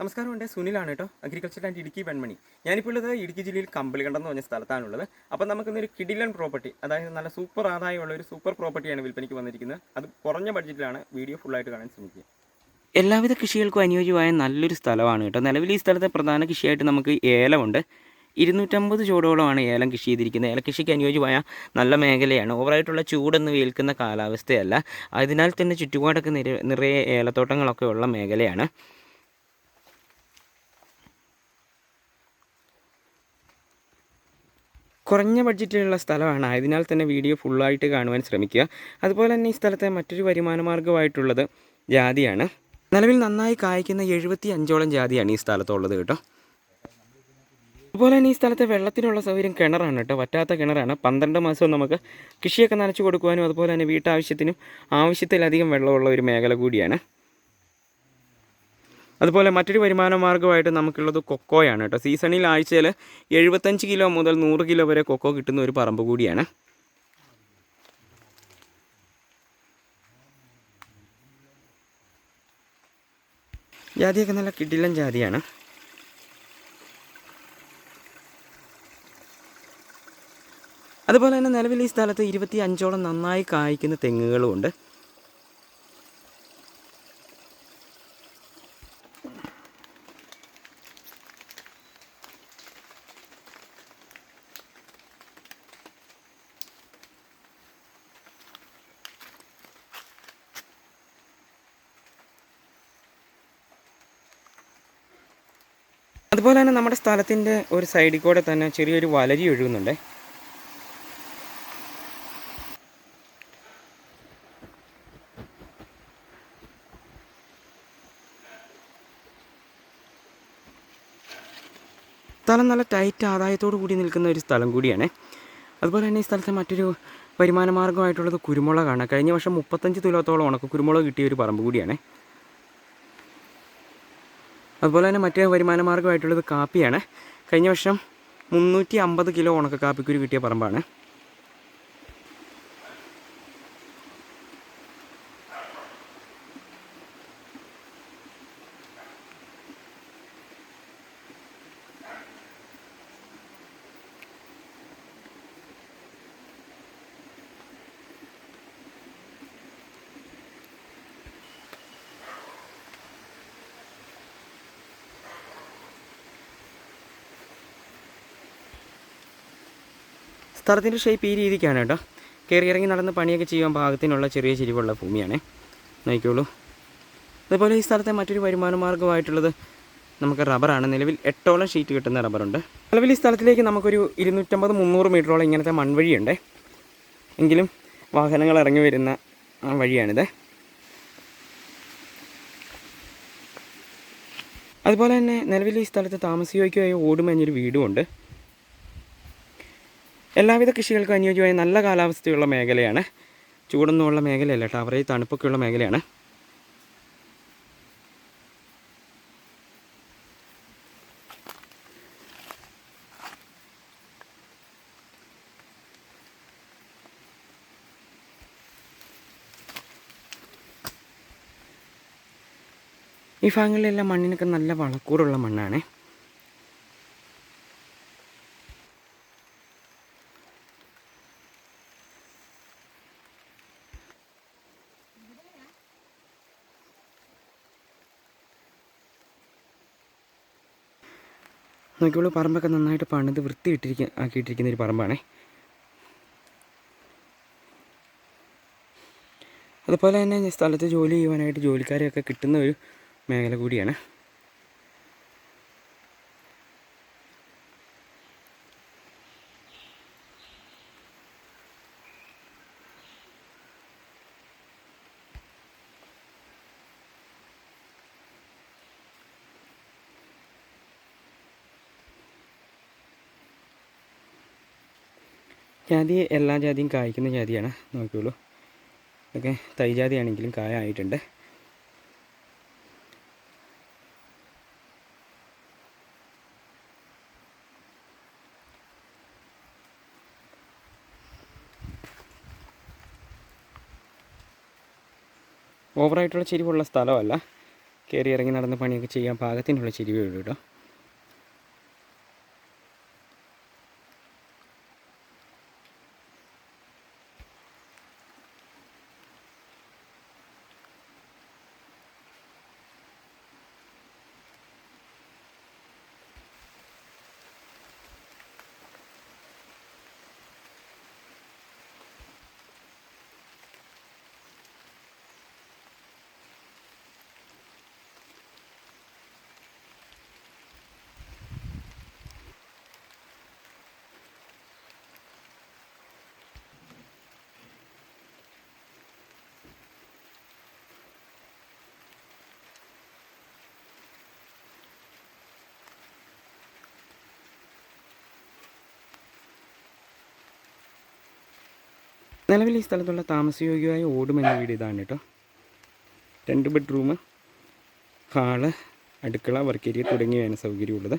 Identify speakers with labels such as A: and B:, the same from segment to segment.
A: നമസ്കാരം എന്റെ സുനിലാണ് കേട്ടോ. Agriculture and Idukki Venmani. ഞാനിപ്പോൾ ഉള്ളത് ഇടുക്കി ജില്ലയിൽ കമ്പളികണ്ടെന്ന് പറഞ്ഞ സ്ഥലത്താണുള്ളത്. അപ്പോൾ നമുക്കിന്നൊരു കിഡിലൻ പ്രോപ്പർട്ടി അതായത് നല്ല സൂപ്പർ ആദായമുള്ള ഒരു സൂപ്പർ പ്രോപ്പർട്ടിയാണ് വിൽപ്പനയ്ക്ക് വന്നിരിക്കുന്നത്. അത് കുറഞ്ഞ ബഡ്ജറ്റിലാണ് വീഡിയോ ഫുള്ളായിട്ട് കാണാൻ ശ്രമിക്കുക.
B: എല്ലാവിധ കൃഷികൾക്കും അനുയോജ്യമായ നല്ലൊരു സ്ഥലമാണ് കേട്ടോ. നിലവിൽ ഈ സ്ഥലത്തെ പ്രധാന കൃഷിയായിട്ട് നമുക്ക് ഏലമുണ്ട്. ഇരുന്നൂറ്റമ്പത് ചൂടോളമാണ് ഏലം കൃഷി ചെയ്തിരിക്കുന്നത്. ഏലകൃഷിക്ക് അനുയോജ്യമായ നല്ല മേഖലയാണ്. ഓവറായിട്ടുള്ള ചൂടൊന്നും ഏൽക്കുന്ന കാലാവസ്ഥയല്ല. അതിനാൽ തന്നെ ചുറ്റുപാടൊക്കെ നിറയെ ഏലത്തോട്ടങ്ങളൊക്കെ ഉള്ള മേഖലയാണ്. കുറഞ്ഞ ബഡ്ജറ്റിലുള്ള സ്ഥലമാണ്. ആയതിനാൽ തന്നെ വീഡിയോ ഫുള്ളായിട്ട് കാണുവാൻ ശ്രമിക്കുക. അതുപോലെ തന്നെ ഈ സ്ഥലത്തെ മറ്റൊരു വരുമാന മാർഗമായിട്ടുള്ളത് ജാതിയാണ്. നിലവിൽ നന്നായി കായ്ക്കുന്ന എഴുപത്തി അഞ്ചോളം ജാതിയാണ് ഈ സ്ഥലത്തുള്ളത് കേട്ടോ. അതുപോലെ തന്നെ ഈ സ്ഥലത്തെ വെള്ളത്തിനുള്ള സൗകര്യം കിണറാണ് കേട്ടോ. വറ്റാത്ത കിണറാണ്. പന്ത്രണ്ട് മാസവും നമുക്ക് കൃഷിയൊക്കെ നനച്ചു കൊടുക്കുവാനും അതുപോലെ തന്നെ വീട്ടാവശ്യത്തിനും ആവശ്യത്തിലധികം വെള്ളമുള്ള ഒരു മേഖല കൂടിയാണ്. അതുപോലെ മറ്റൊരു വരുമാന മാർഗമായിട്ട് നമുക്കുള്ളത് കൊക്കോയാണ് കേട്ടോ. സീസണിൽ ആഴ്ചയിൽ എഴുപത്തഞ്ച് കിലോ മുതൽ നൂറ് കിലോ വരെ കൊക്കോ കിട്ടുന്ന ഒരു പറമ്പ് കൂടിയാണ്. ജാതിയൊക്കെ നല്ല കിടിലൻ ജാതിയാണ്. അതുപോലെ തന്നെ നിലവിൽ ഈ സ്ഥലത്ത് ഇരുപത്തി അഞ്ചോളം നന്നായി കായ്ക്കുന്ന തെങ്ങുകളും അതുപോലെ തന്നെ നമ്മുടെ സ്ഥലത്തിന്റെ ഒരു സൈഡിൽ കൂടെ തന്നെ ചെറിയൊരു വലരി ഒഴുകുന്നുണ്ട്. സ്ഥലം നല്ല ടൈറ്റ് ആദായത്തോടു കൂടി നിൽക്കുന്ന ഒരു സ്ഥലം കൂടിയാണ്. അതുപോലെ തന്നെ ഈ സ്ഥലത്തെ മറ്റൊരു വരുമാന മാർഗമായിട്ടുള്ളത് കുരുമുളകാണ്. കഴിഞ്ഞ വർഷം മുപ്പത്തഞ്ച് തുലോത്തോളം ഉണക്ക കുരുമുളക് കിട്ടിയ ഒരു പറമ്പ് കൂടിയാണ്. അതുപോലെ തന്നെ മറ്റേ വരുമാന മാർഗമായിട്ടുള്ളത് കാപ്പിയാണ്. കഴിഞ്ഞ വർഷം മുന്നൂറ്റി അമ്പത് കിലോ ഉണക്ക കാപ്പിക്കുരു കിട്ടിയ പറമ്പാണ്. സ്ഥലത്തിന്റെ ഷേപ്പ് ഈ രീതിക്കാണ് കേട്ടോ. കയറി ഇറങ്ങി നടന്ന് പണിയൊക്കെ ചെയ്യാൻ പാകത്തിനുള്ള ചെറിയ ചെരിവുള്ള ഭൂമിയാണ്. നോക്കിക്കോളൂ. അതുപോലെ ഈ സ്ഥലത്തെ മറ്റൊരു വരുമാന മാർഗമായിട്ടുള്ളത് നമുക്ക് റബ്ബറാണ്. നിലവിൽ എട്ടോളം ഷീറ്റ് കിട്ടുന്ന റബ്ബറുണ്ട്. നിലവിൽ ഈ സ്ഥലത്തിലേക്ക് നമുക്കൊരു ഇരുന്നൂറ്റമ്പത് മുന്നൂറ് മീറ്ററോളം ഇങ്ങനത്തെ മൺവഴിയുണ്ട്. എങ്കിലും വാഹനങ്ങൾ ഇറങ്ങി വരുന്ന വഴിയാണിത്. അതുപോലെ തന്നെ നിലവിൽ ഈ സ്ഥലത്ത് താമസിക്കുകയോ ഓടുമഞ്ഞൊരു വീടുമുണ്ട്. എല്ലാവിധ കൃഷികൾക്കും അനുയോജ്യമായ നല്ല കാലാവസ്ഥയുള്ള മേഖലയാണ്. ചൂടൊന്നുമുള്ള മേഖലയല്ല അവരെ തണുപ്പൊക്കെയുള്ള മേഖലയാണ്. ഈ ഭാഗങ്ങളിലെല്ലാം മണ്ണിനൊക്കെ നല്ല വളക്കൂറുള്ള മണ്ണാണ്. നോക്കിയോളൂ പറമ്പൊക്കെ നന്നായിട്ട് പണിത് വൃത്തിയിട്ടിരിക്ക ആക്കിയിട്ടിരിക്കുന്ന ഒരു പറമ്പാണ്. അതുപോലെ തന്നെ സ്ഥലത്ത് ജോലി ചെയ്യുവാനായിട്ട് ജോലിക്കാരെയൊക്കെ കിട്ടുന്ന ഒരു മേഖല കൂടിയാണ്. ജാതി എല്ലാ ജാതിയും കായ്ക്കുന്ന ജാതിയാണ്. നോക്കിയുള്ളൂ ഇതൊക്കെ തൈ ജാതിയാണെങ്കിലും കായ ആയിട്ടുണ്ട് ഓവറായിട്ടുള്ള ചെരിവുള്ള സ്ഥലമല്ല. കയറി ഇറങ്ങി നടന്ന് പണിയൊക്കെ ചെയ്യാൻ പാകത്തിനുള്ള ചെരിവേ ഉള്ളൂ കേട്ടോ. നിലവിൽ ഈ സ്ഥലത്തുള്ള താമസയോഗ്യമായ ഓടുമെന്ന വീട് ഇതാണ് കേട്ടോ രണ്ട് ബെഡ്റൂം ഹാൾ അടുക്കള വർക്ക് ഏരിയ തുടങ്ങിയവയാണ് സൗകര്യമുള്ളത്.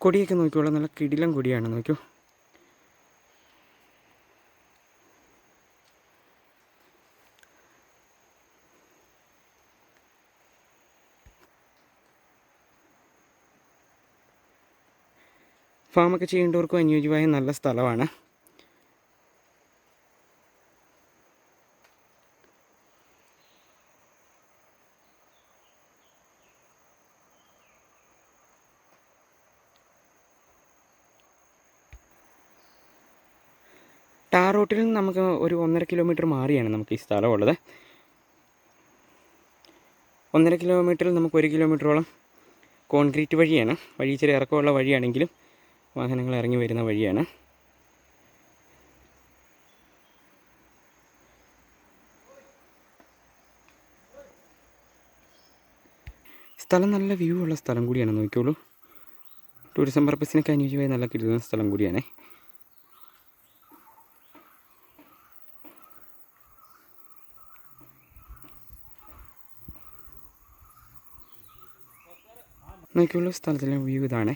B: കൊടിയൊക്കെ നോക്കിക്കോളാം. നല്ല കിടിലം കൊടിയാണ്. നോക്കൂ. ഫാമൊക്കെ ചെയ്യേണ്ടവർക്കും അനുയോജ്യമായ നല്ല സ്ഥലമാണ്. ടാർ റോട്ടിൽ നിന്ന് നമുക്ക് ഒരു ഒന്നര കിലോമീറ്റർ മാറിയാണ് നമുക്ക് ഈ സ്ഥലമുള്ളത്. ഒന്നര കിലോമീറ്ററിൽ നമുക്ക് ഒരു കിലോമീറ്ററോളം കോൺക്രീറ്റ് വഴിയാണ്. വഴി ഇച്ചിരി ഇറക്കമുള്ള വഴിയാണെങ്കിലും വാഹനങ്ങൾ ഇറങ്ങി വരുന്ന വഴിയാണ്. സ്ഥലം നല്ല വ്യൂ ഉള്ള സ്ഥലം കൂടിയാണ് നോക്കിയുള്ളൂ ടൂറിസം പർപ്പസിനൊക്കെ അനുയോജ്യമായ നല്ല കിട്ടുന്ന സ്ഥലം കൂടിയാണ്. നോക്കിയുള്ള സ്ഥലത്തിലെ വ്യൂ ഇതാണ്.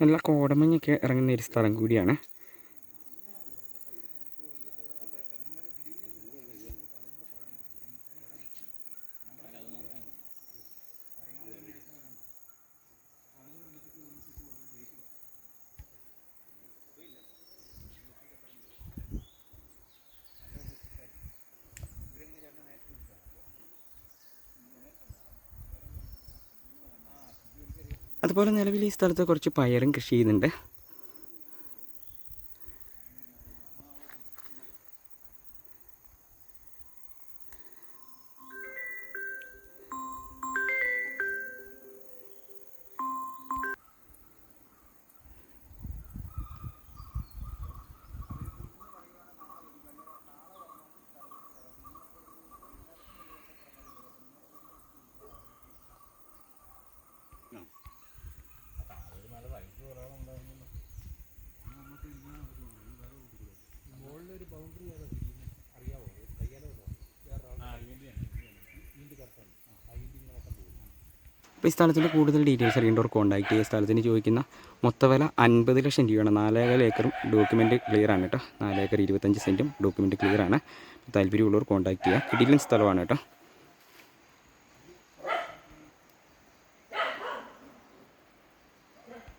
B: നല്ല കോടമഞ്ഞൊക്കെ ഇറങ്ങുന്ന ഒരു സ്ഥലം കൂടിയാണ്. അതുപോലെ നിലവിൽ ഈ സ്ഥലത്ത് കുറച്ച് പയറും കൃഷി ചെയ്യുന്നുണ്ട്. അപ്പോൾ ഈ സ്ഥലത്തിന്റെ കൂടുതൽ ഡീറ്റെയിൽസ് അറിയേണ്ടവർ കോൺടാക്ട് ചെയ്യുക സ്ഥലത്തിന് ചോദിക്കുന്ന മൊത്തവില അൻപത് ലക്ഷം രൂപയാണ്. നാലേകാൽ ഏക്കറും ഡോക്യുമെന്റ് ക്ലിയർ ആണ് കേട്ടോ. നാലേക്കർ ഇരുപത്തഞ്ച് സെന്റും ഡോക്യുമെന്റ് ക്ലിയർ ആണ്. താല്പര്യമുള്ളവർ കോൺടാക്ട് ചെയ്യുക കിടിലൻ സ്ഥലമാണ് കേട്ടോ.